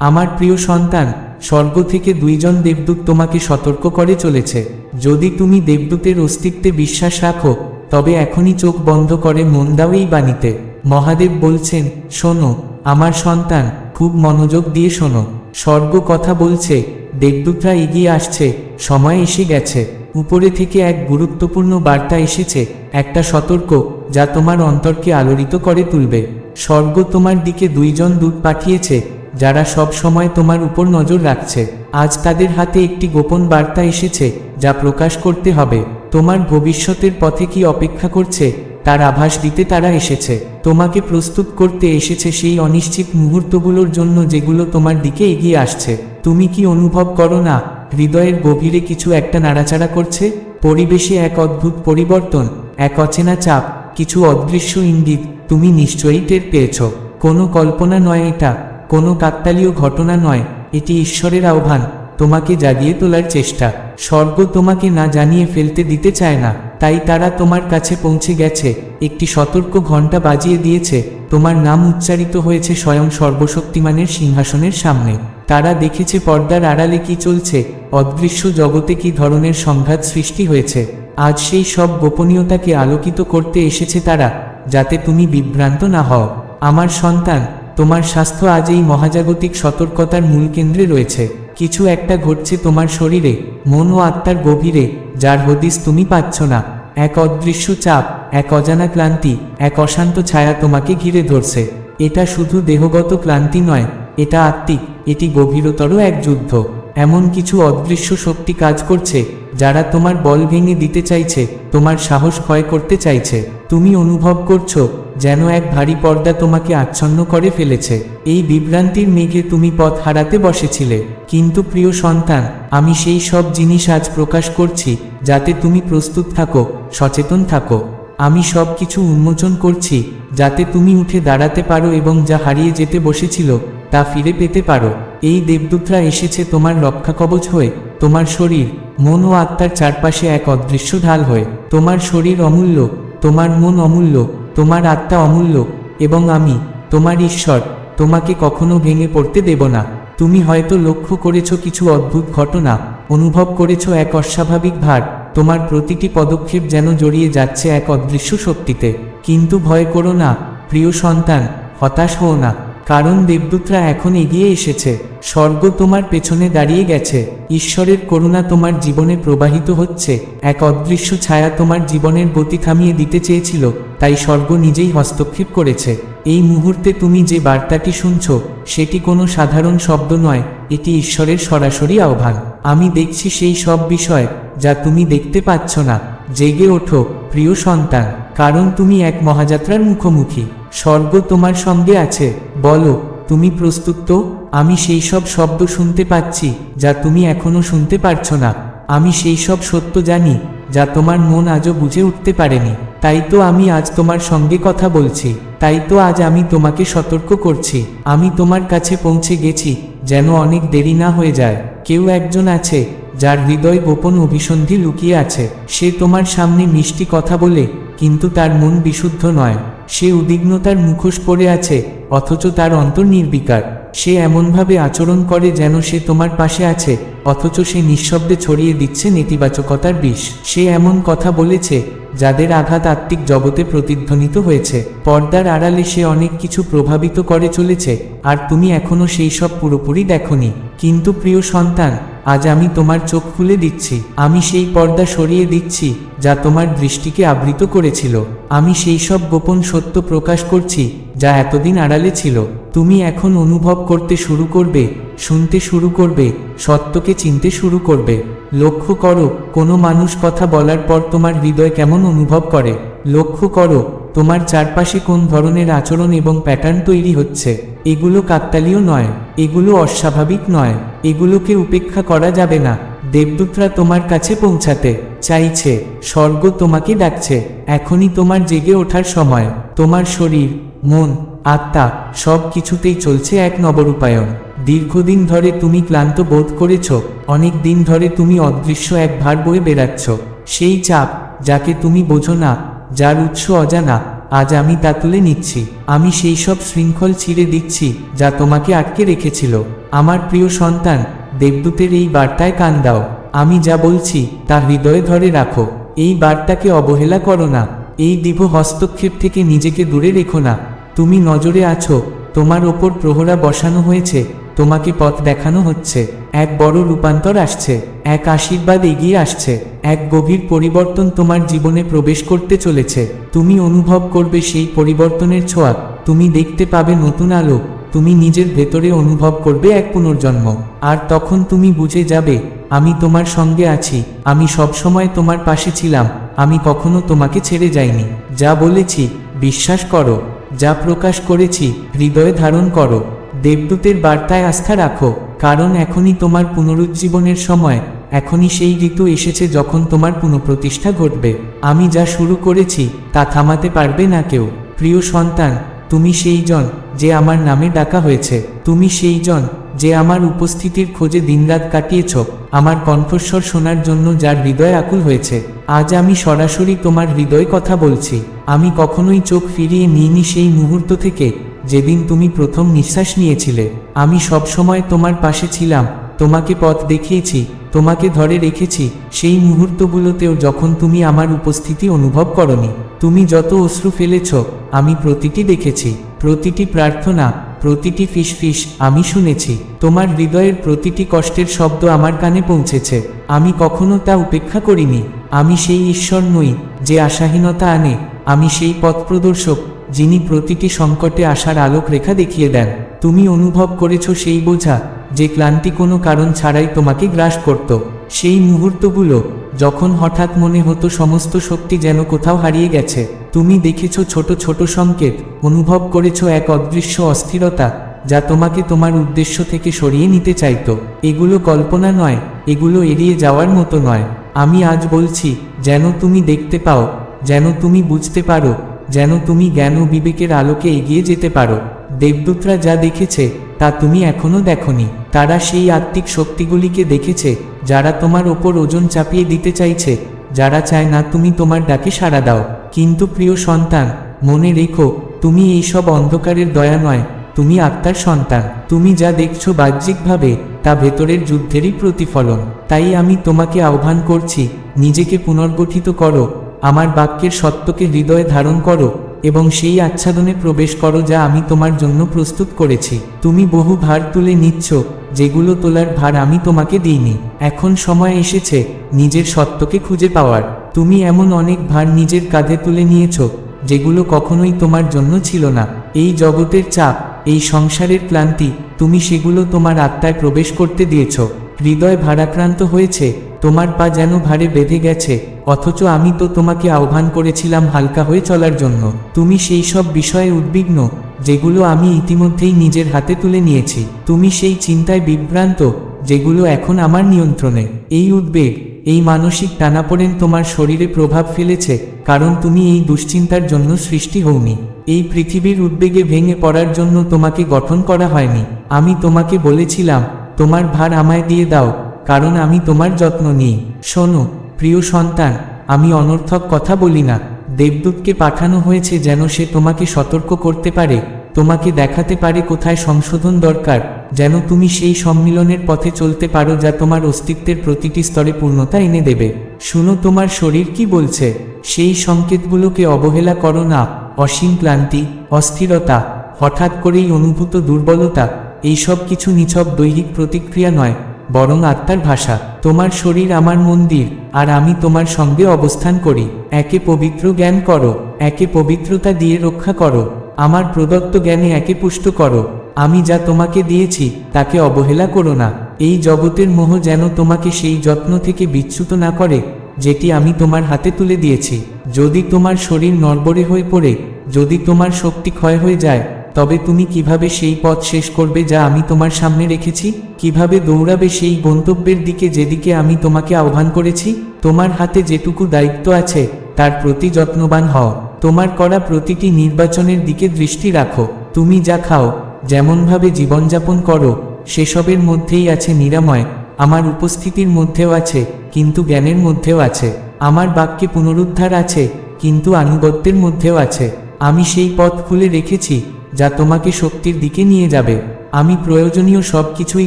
আমার প্রিয় সন্তান, স্বর্গ থেকে দুইজন দেবদূত তোমাকে সতর্ক করে চলেছে। যদি তুমি দেবদূতের অস্তিত্বে বিশ্বাস রাখো, তবে এখনই চোখ বন্ধ করে মন দাও এই বাণীতে। মহাদেব বলছেন, শোনো, আমার সন্তান, খুব মনোযোগ দিয়ে শোনো। স্বর্গ কথা বলছে, দেবদূতরা এগিয়ে আসছে, সময় এসে গেছে। উপরে থেকে এক গুরুত্বপূর্ণ বার্তা এসেছে, একটা সতর্ক, যা তোমার অন্তরকে আলোড়িত করে তুলবে। স্বর্গ তোমার দিকে দুইজন দূত পাঠিয়েছে যারা সব সময় তোমার উপর নজর রাখছে। আজ তাদের হাতে একটি গোপন বার্তা এসেছে, যা প্রকাশ করতে হবে। তোমার ভবিষ্যতের পথে কি অপেক্ষা করছে? তার আভাস দিতে তারা এসেছে। তোমাকে প্রস্তুত করতে এসেছে সেই অনিশ্চিত মুহূর্তগুলোর জন্য যেগুলো তোমার দিকে এগিয়ে আসছে। তুমি কি অনুভব করো না, হৃদয়ের গভীরে কিছু একটা নাড়াচাড়া করছে? পরিবেশে এক অদ্ভুত পরিবর্তন, এক অচেনা চাপ, কিছু অদৃশ্য ইঙ্গিত তুমি নিশ্চয়ই টের পেয়েছ। কোনো কল্পনা নয় এটা। কোনো কাকতালীয় ঘটনা নয়, এটি ঈশ্বরের আহ্বান, তোমাকে জাগিয়ে তোলার চেষ্টা। স্বর্গ তোমাকে না জানিয়ে ফেলতে দিতে চায় না, তাই তারা তোমার কাছে পৌঁছে গেছে, একটি সতর্ক ঘণ্টা বাজিয়ে দিয়েছে, তোমার নাম উচ্চারিত হয়েছে স্বয়ং সর্বশক্তিমানের সিংহাসনের সামনে। তারা দেখেছে পর্দার আড়ালে কি চলছে, অদৃশ্য জগতে কি ধরনের সংঘাত সৃষ্টি হয়েছে। আজ সেই সব গোপনীয়তাকে আলোকিত করতে এসেছে তারা, যাতে তুমি বিভ্রান্ত না হও। আমার সন্তান তোমার স্বাস্থ্য আজ এই মহাজাগতিক সতর্কতার মূল কেন্দ্রে রয়েছে। কিছু একটা ঘটছে তোমার শরীরে, মন ও আত্মার গভীরে, যার হদিস তুমি পাচ্ছ না। এক অদৃশ্য চাপ, এক অজানা ক্লান্তি, এক অশান্ত ছায়া তোমাকে ঘিরে ধরছে। এটা শুধু দেহগত ক্লান্তি নয়, এটা আত্মিক, এটি গভীরতর এক যুদ্ধ। এমন কিছু অদৃশ্য শক্তি কাজ করছে, যারা তোমার বল ভেঙে দিতে চাইছে, তোমার সাহস ক্ষয় করতে চাইছে। তুমি অনুভব করছ যেন এক ভারী পর্দা তোমাকে আচ্ছন্ন করে ফেলেছে। এই বিভ্রান্তির মেঘে তুমি পথ হারাতে বসেছিলে। কিন্তু প্রিয় সন্তান, আমি সেই সব জিনিস আজ প্রকাশ করছি, যাতে তুমি প্রস্তুত থাকো, সচেতন থাকো। আমি সব কিছু উন্মোচন করছি, যাতে তুমি উঠে দাঁড়াতে পারো এবং যা হারিয়ে যেতে বসেছিল, তা ফিরে পেতে পারো। এই দেবদূতরা এসেছে তোমার রক্ষা কবচ হয়ে, তোমার শরীর, মন ও আত্মার চারপাশে এক অদৃশ্য ঢাল হয়ে। তোমার শরীর অমূল্য, তোমার মন অমূল্য তোমার আত্মা অমূল্য, এবং আমি, তোমার ঈশ্বর, তোমাকে কখনো ভেঙে পড়তে দেব না। তুমি হয়তো লক্ষ্য করেছ কিছু অদ্ভুত ঘটনা, অনুভব করেছ এক অস্বাভাবিক ভার, তোমার প্রতিটি পদক্ষেপ যেন জড়িয়ে যাচ্ছে এক অদৃশ্য শক্তিতে। কিন্তু ভয় করো না, প্রিয় সন্তান, হতাশ হও না। কারণ দেবদূতরা এখন এগিয়ে এসেছে। স্বর্গ তোমার পেছনে দাঁড়িয়ে গেছে। ঈশ্বরের করুণা তোমার জীবনে প্রবাহিত হচ্ছে। এক অদৃশ্য ছায়া তোমার জীবনের গতি থামিয়ে দিতে চেয়েছিল, তাই স্বর্গ নিজেই হস্তক্ষেপ করেছে। এই মুহূর্তে তুমি যে বার্তাটি শুনছ, সেটি কোনো সাধারণ শব্দ নয়, এটি ঈশ্বরের সরাসরি আহ্বান। আমি দেখছি সেই সব বিষয়, যা তুমি দেখতে পাচ্ছ না। জেগে ওঠো, প্রিয় সন্তান, কারণ তুমি এক মহাযাত্রার মুখোমুখি। স্বর্গ তোমার সঙ্গে আছে, বলো, তুমি প্রস্তুত তো? আমি সেই সব শব্দ শুনতে পাচ্ছি, যা তুমি এখনও শুনতে পারছ না। আমি সেই সব সত্য জানি, যা তোমার মন আজও বুঝে উঠতে পারেনি। তাই তো আমি আজ তোমার সঙ্গে কথা বলছি, তাই তো আজ আমি তোমাকে সতর্ক করছি। আমি তোমার কাছে পৌঁছে গেছি, যেন অনেক দেরি না হয়ে যায়। কেউ একজন আছে, যার হৃদয় গোপন অভিসন্ধি লুকিয়ে আছে। সে তোমার সামনে মিষ্টি কথা বলে, কিন্তু তার মন বিশুদ্ধ নয়। সে উদ্বিগ্নতার মুখোশ পরে আছে, অথচ তার অন্তর নির্বিকার। সে এমনভাবে আচরণ করে যেন সে তোমার পাশে আছে, অথচ সে নিঃশব্দে ছড়িয়ে দিচ্ছে নেতিবাচকতার বিষ। সে এমন কথা বলেছে, যাদের আঘাত আত্মিক জগতে প্রতিধ্বনিত হয়েছে। পর্দার আড়ালে সে অনেক কিছু প্রভাবিত করে চলেছে, আর তুমি এখনও সেই সব পুরোপুরি দেখনি। কিন্তু প্রিয় সন্তান আজ আমি তোমার চোখ খুলে দিচ্ছি। আমি সেই পর্দা সরিয়ে দিচ্ছি, যা তোমার দৃষ্টিকে আবৃত করেছিল। আমি সেই সব গোপন সত্য প্রকাশ করছি, যা এতদিন আড়ালে ছিল। তুমি এখন অনুভব করতে শুরু করবে, শুনতে শুরু করবে, সত্যকে চিনতে শুরু করবে। লক্ষ্য করো, কোনো মানুষ কথা বলার পর তোমার হৃদয় কেমন অনুভব করে। লক্ষ্য করো তোমার চারপাশে কোন ধরনের আচরণ এবং প্যাটার্ন তৈরি হচ্ছে? এগুলো কাকতালীয় নয়, এগুলো অস্বাভাবিক নয়, এগুলোকে উপেক্ষা করা যাবে না। দেবদূতরা তোমার কাছে পৌঁছাতে চাইছে, স্বর্গ তোমাকে ডাকছে। এখনই তোমার জেগে ওঠার সময়। তোমার শরীর, মন, আত্মা সব কিছুতেই চলছে এক নবরূপায়ণ। দীর্ঘদিন ধরে তুমি ক্লান্ত বোধ করেছ, অনেক দিন ধরে তুমি অদৃশ্য এক ভার বয়ে বেড়াচ্ছ। সেই চাপ যাকে তুমি বোঝো না যার উৎস অজানা, আজ আমি তা তুলে নিচ্ছি। আমি সেই সব শৃঙ্খল ছিঁড়ে দিচ্ছি, যা তোমাকে আটকে রেখেছিল। আমার প্রিয় সন্তান, দেবদূতের এই বার্তায় কান দাও। আমি যা বলছি, তা হৃদয়ে ধরে রাখো। এই বার্তাকে অবহেলা করো না। এই দিভ হস্তক্ষেপ থেকে নিজেকে দূরে রেখো না। তুমি নজরে আছো, তোমার ওপর প্রহরা বসানো হয়েছে। তোমাকে পথ দেখানো হচ্ছে। এক বড় রূপান্তর আসছে, এক আশীর্বাদ এগিয়ে আসছে, এক গভীর পরিবর্তন তোমার জীবনে প্রবেশ করতে চলেছে। তুমি অনুভব করবে সেই পরিবর্তনের ছোঁয়া, তুমি দেখতে পাবে নতুন আলো, তুমি নিজের ভেতরে অনুভব করবে এক পুনর্জন্ম। আর তখন তুমি বুঝে যাবে, আমি তোমার সঙ্গে আছি, আমি সবসময় তোমার পাশে ছিলাম, আমি কখনো তোমাকে ছেড়ে যাইনি। যা বলেছি, বিশ্বাস করো, যা প্রকাশ করেছি, হৃদয়ে ধারণ করো। দেবদূতের বার্তায় আস্থা রাখো, কারণ এখনই তোমার পুনরুজ্জীবনের সময়, এখনই সেই ঋতু এসেছে যখন তোমার পুনঃপ্রতিষ্ঠা ঘটবে। আমি যা শুরু করেছি, তা থামাতে পারবে না কেউ। প্রিয় সন্তান, তুমি সেই জন যে আমার নামে ডাকা হয়েছে। তুমি সেই জন যে আমার উপস্থিতির খোঁজে দিনরাত কাটিয়েছ, আমার কণ্ঠস্বর শোনার জন্য যার হৃদয় আকুল হয়েছে। আজ আমি সরাসরি তোমার হৃদয় কথা বলছি। আমি কখনোই চোখ ফিরিয়ে নিইনি সেই মুহূর্ত থেকে। যেদিন তুমি প্রথম নিঃশ্বাস নিয়েছিলে, আমি সবসময় তোমার পাশে ছিলাম, তোমাকে পথ দেখিয়েছি, তোমাকে ধরে রেখেছি, সেই মুহূর্তগুলোতেও যখন তুমি আমার উপস্থিতি অনুভব করনি, তুমি যত অশ্রু ফেলেছ, আমি প্রতিটি দেখেছি, প্রতিটি প্রার্থনা, প্রতিটি ফিস ফিস আমি শুনেছি, তোমার হৃদয়ের প্রতিটি কষ্টের শব্দ আমার কানে পৌঁছেছে, আমি কখনো তা উপেক্ষা করিনি, আমি সেই ঈশ্বর নই যে আশাহীনতা আনে, আমি সেই পথ প্রদর্শক যিনি প্রতিটি সংকটে আসার আলোক রেখা দেখিয়ে দেন। তুমি অনুভব করেছ সেই বোঝা, যে ক্লান্তি কোনো কারণ ছাড়াই তোমাকে গ্রাস করত। সেই মুহূর্তগুলো, যখন হঠাৎ মনে হতো সমস্ত শক্তি যেন কোথাও হারিয়ে গেছে, তুমি দেখেছ ছোট ছোট সংকেত, অনুভব করেছ এক অদৃশ্য অস্থিরতা, যা তোমাকে তোমার উদ্দেশ্য থেকে সরিয়ে নিতে চাইত। এগুলো কল্পনা নয়, এগুলো এড়িয়ে যাওয়ার মতো নয়। আমি আজ বলছি, যেন তুমি দেখতে পাও, যেন তুমি বুঝতে পারো যেন তুমি জ্ঞান ও বিবেকের আলোকে এগিয়ে যেতে পারো। দেবদূতরা যা দেখেছে, তা তুমি এখনও দেখনি। তারা সেই আত্মিক শক্তিগুলিকে দেখেছে, যারা তোমার ওপর ওজন চাপিয়ে দিতে চাইছে। যারা চায়, না, তুমি তোমার ডাকে সাড়া দাও। কিন্তু প্রিয় সন্তান, মনে রেখো, তুমি এইসব অন্ধকারের দয়া নয়, তুমি আত্মার সন্তান। তুমি যা দেখছ বাহ্যিকভাবে, তা ভেতরের যুদ্ধেরই প্রতিফলন। তাই আমি তোমাকে আহ্বান করছি, নিজেকে পুনর্গঠিত করো। আমার বাক্যের সত্যকে হৃদয়ে ধারণ করো এবং সেই আচ্ছাদনে প্রবেশ করো যা আমি তোমার জন্য প্রস্তুত করেছি। তুমি বহু ভার তুলে নিচ্ছ, যেগুলো তোলার ভার আমি তোমাকে দিইনি। এখন সময় এসেছে নিজের সত্যকে খুঁজে পাওয়ার। তুমি এমন অনেক ভার নিজের কাঁধে তুলে নিয়েছ, যেগুলো কখনোই তোমার জন্য ছিল না। এই জগতের চাপ, এই সংসারের ক্লান্তি, তুমি সেগুলো তোমার আত্মায় প্রবেশ করতে দিয়েছ। হৃদয় ভারাক্রান্ত হয়েছে, তোমার পা যেন ভারে বেঁধে গেছে, অথচ আমি তো তোমাকে আহ্বান করেছিলাম হালকা হয়ে চলার জন্য। তুমি সেই সব বিষয়ে উদ্বিগ্ন, যেগুলো আমি ইতিমধ্যেই নিজের হাতে তুলে নিয়েছি। তুমি সেই চিন্তায় বিভ্রান্ত, যেগুলো এখন আমার নিয়ন্ত্রণে। এই উদ্বেগ, এই মানসিক টানাপোড়েন তোমার শরীরে প্রভাব ফেলেছে, কারণ তুমি এই দুশ্চিন্তার জন্য সৃষ্টি হওনি। এই পৃথিবীর উদ্বেগে ভেঙে পড়ার জন্য তোমাকে গঠন করা হয়নি। আমি তোমাকে বলেছিলাম তোমার ভার আমায় দিয়ে দাও, কারণ আমি তোমার যত্ন নিই। শোনো, প্রিয় সন্তান, আমি অনর্থক কথা বলি না। দেবদূতকে পাঠানো হয়েছে যেন সে তোমাকে সতর্ক করতে পারে, তোমাকে দেখাতে পারে কোথায় সংশোধন দরকার, যেন তুমি সেই সম্মিলনের পথে চলতে পারো যা তোমার অস্তিত্বের প্রতিটি স্তরে পূর্ণতা এনে দেবে। শুনো, তোমার শরীর কি বলছে? সেই সংকেতগুলোকে অবহেলা করো না। অসীম ক্লান্তি, অস্থিরতা, হঠাৎ করেই অনুভূত দুর্বলতা এইসব কিছু নিছক দৈহিক প্রতিক্রিয়া নয়, বরং আত্মার ভাষা। তোমার শরীর আমার মন্দির, আর আমি তোমার সঙ্গে অবস্থান করি। একে পবিত্র জ্ঞান করো, একে পবিত্রতা দিয়ে রক্ষা করো। আমার প্রদত্ত জ্ঞানে একে পুষ্ট করো। আমি যা তোমাকে দিয়েছি, তাকে অবহেলা করো না। এই জগতের মোহ যেন তোমাকে সেই যত্ন থেকে বিচ্যুত না করে, যেটি আমি তোমার হাতে তুলে দিয়েছি। যদি তোমার শরীর নড়বড়ে হয়ে পড়ে, যদি তোমার শক্তি ক্ষয় হয়ে যায় তবে তুমি কীভাবে সেই পথ শেষ করবে যা আমি তোমার সামনে রেখেছি? কীভাবে দৌড়াবে সেই গন্তব্যের দিকে যেদিকে আমি তোমাকে আহ্বান করেছি? তোমার হাতে যেটুকু দায়িত্ব আছে, তার প্রতি যত্নবান হও। তোমার করা প্রতিটি নির্বাচনের দিকে দৃষ্টি রাখো। তুমি যা খাও, যেমনভাবে জীবনযাপন করো, সেসবের মধ্যেই আছে নিরাময়। আমার উপস্থিতির মধ্যেও আছে, কিন্তু জ্ঞানের মধ্যেও আছে। আমার বাক্যে পুনরুদ্ধার আছে, কিন্তু আনুগত্যের মধ্যেও আছে। আমি সেই পথ খুলে রেখেছি যা তোমাকে শক্তির দিকে নিয়ে যাবে। আমি প্রয়োজনীয় সব কিছুই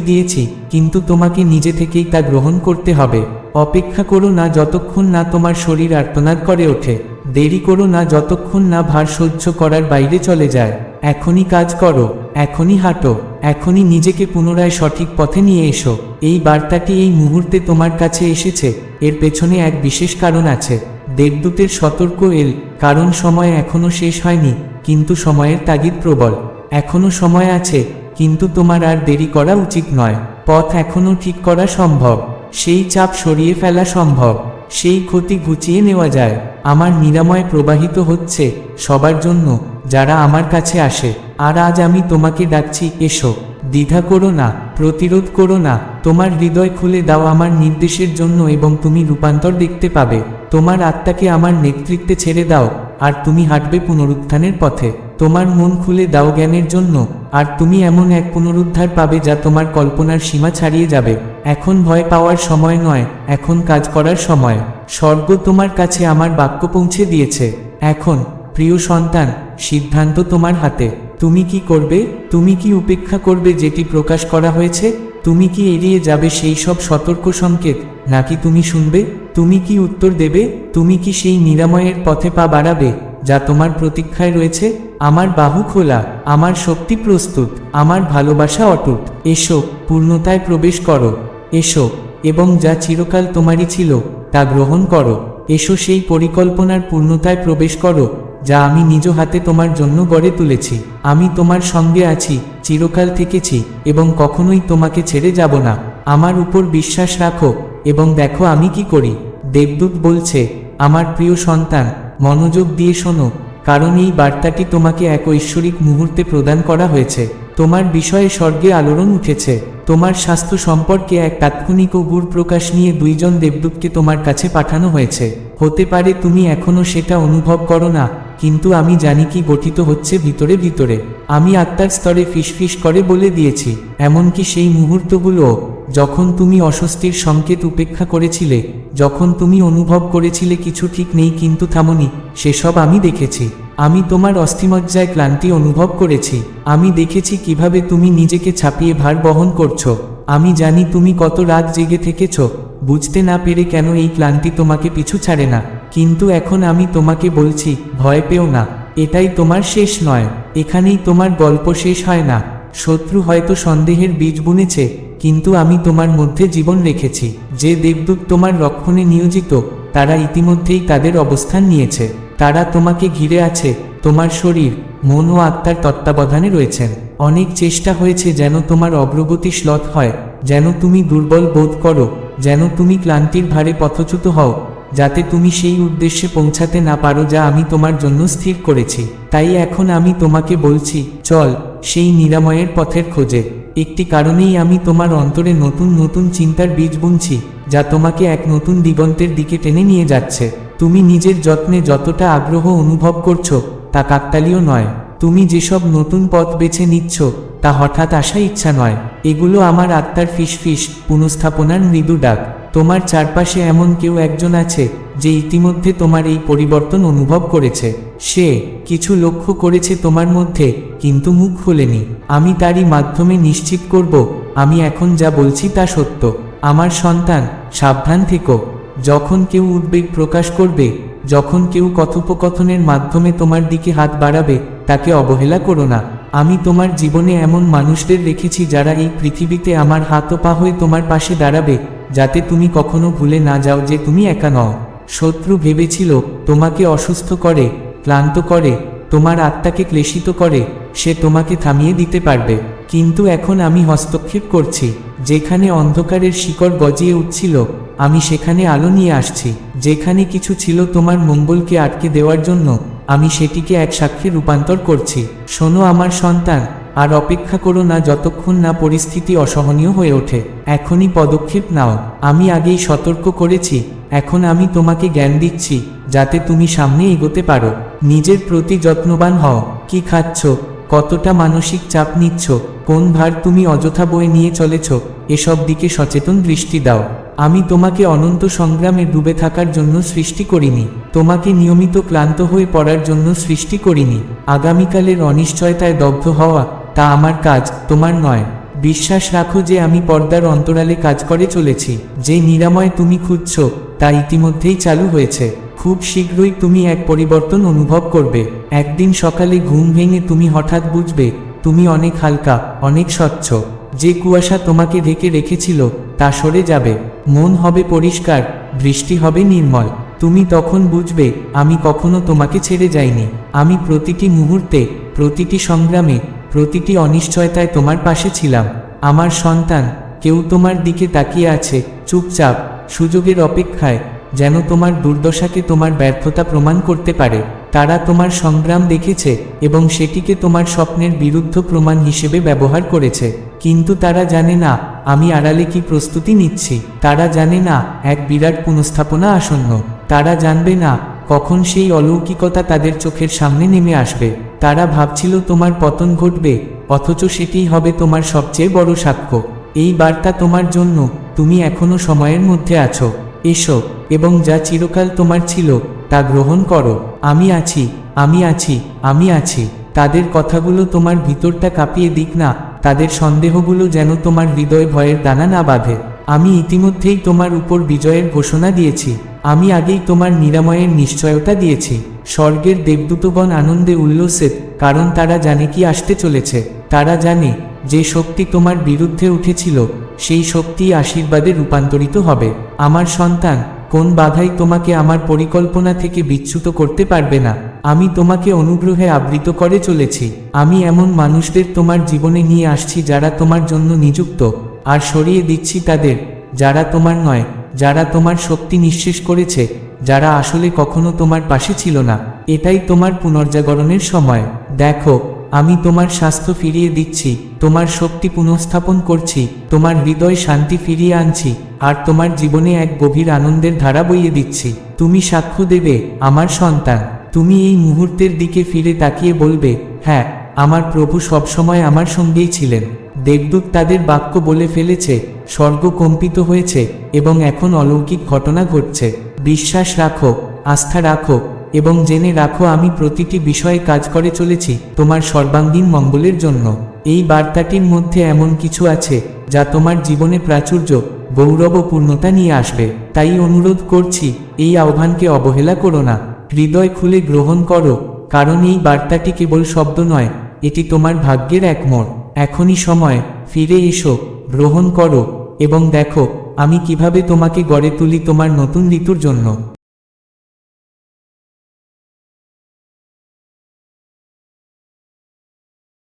দিয়েছি, কিন্তু তোমাকে নিজে থেকেই তা গ্রহণ করতে হবে। অপেক্ষা করো না যতক্ষণ না তোমার শরীর আর্তনাদ করে ওঠে। দেরি করো না যতক্ষণ না ভার সহ্য করার বাইরে চলে যায়। এখনই কাজ করো, এখনই হাঁটো, এখনই নিজেকে পুনরায় সঠিক পথে নিয়ে এসো। এই বার্তাটি এই মুহূর্তে তোমার কাছে এসেছে। এর পেছনে এক বিশেষ কারণ আছে। দেবদূতের সতর্ক এল, কারণ সময় এখনও শেষ হয়নি। কিন্তু সময়ের তাগিদ প্রবল। এখনও সময় আছে, কিন্তু তোমার আর দেরি করা উচিত নয়। পথ এখনও ঠিক করা সম্ভব। সেই চাপ সরিয়ে ফেলা সম্ভব। সেই ক্ষতি গুছিয়ে নেওয়া যায়। আমার নিরাময় প্রবাহিত হচ্ছে সবার জন্য, যারা আমার কাছে আসে। আর আজ আমি তোমাকে ডাকছি, এসো। দ্বিধা করো না, প্রতিরোধ করো না। তোমার হৃদয় খুলে দাও আমার নির্দেশের জন্য এবং তুমি রূপান্তর দেখতে পাবে। তোমার আত্মাকে আমার নেতৃত্বে ছেড়ে দাও, আর তুমি হাঁটবে পুনরুত্থানের পথে। তোমার মন খুলে দাও জ্ঞানের জন্য, আর তুমি এমন এক পুনরুদ্ধার পাবে যা তোমার কল্পনার সীমা ছাড়িয়ে যাবে। এখন ভয় পাওয়ার সময় নয়, এখন কাজ করার সময়। স্বর্গ তোমার কাছে আমার বাক্য পৌঁছে দিয়েছে। এখন, প্রিয় সন্তান, সিদ্ধান্ত তোমার হাতে। তুমি কি করবে, তুমি কি উপেক্ষা করবে যেটি প্রকাশ করা হয়েছে? তুমি কি এড়িয়ে যাবে সেই সব সতর্ক সংকেত? নাকি তুমি শুনবে? তুমি কি উত্তর দেবে? তুমি কি সেই নিরাময়ের পথে পা বাড়াবে, যা তোমার প্রতীক্ষায় রয়েছে? আমার বাহু খোলা, আমার শক্তি প্রস্তুত, আমার ভালোবাসা অটুট। এসো, পূর্ণতায় প্রবেশ করো। এসো, এবং যা চিরকাল তোমারই ছিল, তা গ্রহণ করো। এসো সেই পরিকল্পনার পূর্ণতায় প্রবেশ করো। যা আমি নিজ হাতে তোমার জন্য গড়ে তুলেছি। আমি তোমার সঙ্গে আছি, চিরকাল থেকেছি, এবং কখনোই তোমাকে ছেড়ে যাব না। আমার উপর বিশ্বাস রাখো, এবং দেখো আমি কি করি। দেবদূত বলছে, আমার প্রিয় সন্তান, মনোযোগ দিয়ে শোনো, কারণ এই বার্তাটি তোমাকে এক ঐশ্বরিক মুহূর্তে প্রদান করা হয়েছে। তোমার বিষয়ে স্বর্গে আলোড়ন উঠেছে। তোমার স্বাস্থ্য সম্পর্কে এক তাৎক্ষণিক ও গুড় প্রকাশ নিয়ে দুইজন দেবদূতকে তোমার কাছে পাঠানো হয়েছে। হতে পারে তুমি এখনও সেটা অনুভব করো না, কিন্তু আমি জানি কি গঠিত হচ্ছে ভিতরে ভিতরে। আমি আত্মার স্তরে ফিসফিস করে বলে দিয়েছি, এমনকি সেই মুহূর্তগুলো যখন তুমি অস্বস্তির সংকেত উপেক্ষা করেছিলে, যখন তুমি অনুভব করেছিলে কিছু ঠিক নেই কিন্তু থামনি, সেসব আমি দেখেছি। আমি তোমার অস্থিমজ্জায় ক্লান্তি অনুভব করেছি। আমি দেখেছি কীভাবে তুমি নিজেকে ছাপিয়ে ভার বহন করছ। আমি জানি তুমি কত রাত জেগে থেকেছ। বুঝতে না পেরে কেন এই ক্লান্তি তোমাকে পিছু ছাড়ে না। কিন্তু এখন আমি তোমাকে বলছি, ভয় পেও না। এটাই তোমার শেষ নয়। এখানেই তোমার গল্প শেষ হয় না। শত্রু হয়তো সন্দেহের বীজ বুনেছে, কিন্তু আমি তোমার মধ্যে জীবন রেখেছি। যে দেবদূত তোমার রক্ষণে নিয়োজিত তারা ইতিমধ্যেই তাদের অবস্থান নিয়েছে। তারা তোমাকে ঘিরে আছে, তোমার শরীর, মন ও আত্মার তত্ত্বাবধানে রয়েছেন। অনেক চেষ্টা হয়েছে যেন তোমার অগ্রগতি শ্লথ হয়, যেন তুমি দুর্বল বোধ করো, যেন তুমি ক্লান্তির ভারে পথচ্যুত হও, যাতে তুমি সেই উদ্দেশ্যে পৌঁছাতে না পারো যা আমি তোমার জন্য স্থির করেছি। তাই এখন আমি তোমাকে বলছি, চল, সেই নিরাময়ের পথের খোঁজে। একটি কারণেই আমি তোমার অন্তরে নতুন নতুন চিন্তার বীজ বুনছি। যা তোমাকে এক নতুন দিগন্তের দিকে টেনে নিয়ে যাচ্ছে। তুমি নিজের যত্নে যতটা আগ্রহ অনুভব করছ, তা কাকতালীয় নয়। তুমি যেসব নতুন পথ বেছে নিচ্ছ, তা হঠাৎ আসা ইচ্ছা নয়। এগুলো আমার আত্মার ফিসফিস, পুনঃস্থাপনার মৃদু ডাক। তোমার চারপাশে এমন কেউ একজন আছে, যে ইতিমধ্যে তোমার এই পরিবর্তন অনুভব করেছে। সে কিছু লক্ষ্য করেছে তোমার মধ্যে, কিন্তু মুখ খোলেনি। আমি তারই মাধ্যমে নিশ্চিত করব, আমি এখন যা বলছি তা সত্য। আমার সন্তান, সাবধান থেকো। যখন কেউ উদ্বেগ প্রকাশ করবে, যখন কেউ কথোপকথনের মাধ্যমে তোমার দিকে হাত বাড়াবে, তাকে অবহেলা করো না। আমি তোমার জীবনে এমন মানুষদের রেখেছি যারা এই পৃথিবীতে আমার হাত পা হয়ে তোমার পাশে দাঁড়াবে, যাতে তুমি কখনো ভুলে না যাও যে তুমি একা নও। শত্রু ভেবেছিল, তোমাকে অসুস্থ করে, ক্লান্ত করে, তোমার আত্মাকে ক্লেশিত করে, সে তোমাকে থামিয়ে দিতে পারবে। কিন্তু এখন আমি হস্তক্ষেপ করছি। যেখানে অন্ধকারের শিকড় গজিয়ে উঠছিল, আমি সেখানে আলো নিয়ে আসছি। যেখানে কিছু ছিল তোমার মঙ্গলকে আটকে দেওয়ার জন্য, আমি সেটিকে এক সাক্ষী রূপান্তর করছি। শোনো আমার সন্তান, আর অপেক্ষা করো না যতক্ষণ না পরিস্থিতি অসহনীয় হয়ে ওঠে। এখনই পদক্ষেপ নাও। আমি আগেই সতর্ক করেছি, এখন আমি তোমাকে জ্ঞান দিচ্ছি, যাতে তুমি সামনে এগোতে পারো। নিজের প্রতি যত্নবান হও। কি খাচ্ছ? কতটা মানসিক চাপ নিচ্ছ? কোন ভার তুমি অযথা বয়ে নিয়ে চলেছ? এসব দিকে সচেতন দৃষ্টি দাও। আমি তোমাকে অনন্ত সংগ্রামে ডুবে থাকার জন্য সৃষ্টি করিনি। তোমাকে নিয়মিত ক্লান্ত হয়ে পড়ার জন্য সৃষ্টি করিনি। আগামীকালের অনিশ্চয়তায় দগ্ধ হওয়া, তা আমার কাজ, তোমার নয়। বিশ্বাস রাখো যে আমি পর্দার অন্তরালে কাজ করে চলেছি। যে নিরাময় তুমি খুঁজছ, তা ইতিমধ্যেই চালু হয়েছে। খুব শীঘ্রই তুমি এক পরিবর্তন অনুভব করবে। একদিন সকালে ঘুম ভেঙে তুমি হঠাৎ বুঝবে, তুমি অনেক হালকা, অনেক স্বচ্ছ। যে কুয়াশা তোমাকে ঢেকে রেখেছিল, তা সরে যাবে। মন হবে পরিষ্কার, বৃষ্টি হবে নির্মল। তুমি তখন বুঝবে, আমি কখনো তোমাকে ছেড়ে যাইনি। আমি প্রতিটি মুহূর্তে, প্রতিটি সংগ্রামে, প্রতিটি অনিশ্চয়তায় তোমার পাশে ছিলাম। আমার সন্তান, কেউ তোমার দিকে তাকিয়ে আছে, চুপচাপ, সুযোগের অপেক্ষায়। যেন তোমার দুর্দশাকে তোমার ব্যর্থতা প্রমাণ করতে পারে, তারা তোমার সংগ্রাম দেখেছে এবং সেটিকে তোমার স্বপ্নের বিরুদ্ধ প্রমাণ হিসেবে ব্যবহার করেছে। কিন্তু তারা জানে না, আমি আড়ালে কি প্রস্তুতি নিচ্ছি। তারা জানে না, এক বিরাট পুনঃস্থাপনা আসন্ন। তারা জানবে না, কখন সেই অলৌকিকতা তাদের চোখের সামনে নেমে আসবে। তারা ভাবছিল তোমার পতন ঘটবে, অথচ সেটিই হবে তোমার সবচেয়ে বড় সাক্ষ্য। এই বার্তা তোমার জন্য, তুমি এখনও সময়ের মধ্যে আছো। এসো, এবং যা চিরকাল তোমার ছিল, তা গ্রহণ করো। আমি আছি আমি আছি আমি আছি। তাদের কথাগুলো তোমার ভিতরটা কাঁপিয়ে দিক না, তাদের সন্দেহগুলো যেন তোমার হৃদয় ভয়ের দানা না বাঁধে। আমি ইতিমধ্যেই তোমার উপর বিজয়ের ঘোষণা দিয়েছি। আমি আগেই তোমার নিরাময়ের নিশ্চয়তা দিয়েছি। স্বর্গের দেবদূতগণ আনন্দে উল্লসিত, কারণ তারা জানে কি আসতে চলেছে। তারা জানে যে শক্তি তোমার বিরুদ্ধে উঠেছিল, সেই শক্তি আশীর্বাদে রূপান্তরিত হবে। আমার সন্তান, কোন বাধাই তোমাকে আমার পরিকল্পনা থেকে বিচ্যুত করতে পারবে না। আমি তোমাকে অনুগ্রহে আবৃত করে চলেছি। আমি এমন মানুষদের তোমার জীবনে নিয়ে আসছি যারা তোমার জন্য নিযুক্ত। আর সরিয়ে দিচ্ছি তাদের, যারা তোমার নয়, যারা তোমার শক্তি নিঃশেষ করেছে, যারা আসলে কখনো তোমার পাশে ছিল না। এটাই তোমার পুনর্জাগরণের সময়। দেখো, আমি তোমার স্বাস্থ্য ফিরিয়ে দিচ্ছি। তোমার শক্তি পুনঃস্থাপন করছি, তোমার হৃদয় শান্তি ফিরিয়ে আনছি, আর তোমার জীবনে এক গভীর আনন্দের ধারা বইয়ে দিচ্ছি। তুমি সাক্ষ্য দেবে, আমার সন্তান। তুমি এই মুহূর্তের দিকে ফিরে তাকিয়ে বলবে হ্যাঁ আমার প্রভু সবসময় আমার সঙ্গেই ছিলেন। দেবদূত তাদের বাক্য বলে ফেলেছে, স্বর্গ কম্পিত হয়েছে এবং এখন অলৌকিক ঘটনা ঘটছে। বিশ্বাস রাখো, আস্থা রাখো এবং জেনে রাখো আমি প্রতিটি বিষয়ে কাজ করে চলেছি, তোমার সর্বাঙ্গীন মঙ্গলের জন্য। এই বার্তাটির মধ্যে এমন কিছু আছে, যা তোমার জীবনে প্রাচুর্য গৌরব পূর্ণতা নিয়ে আসবে। তাই অনুরোধ করছি, এই আহ্বানকে অবহেলা করো না। হৃদয় খুলে গ্রহণ করো, কারণ এই বার্তাটি কেবল শব্দ নয়, এটি তোমার ভাগ্যের এক মোড়। এখনই সময়, ফিরে এসো, গ্রহণ করো, এবং দেখো, আমি কীভাবে তোমাকে গড়ে তুলি তোমার নতুন ঋতুর জন্য।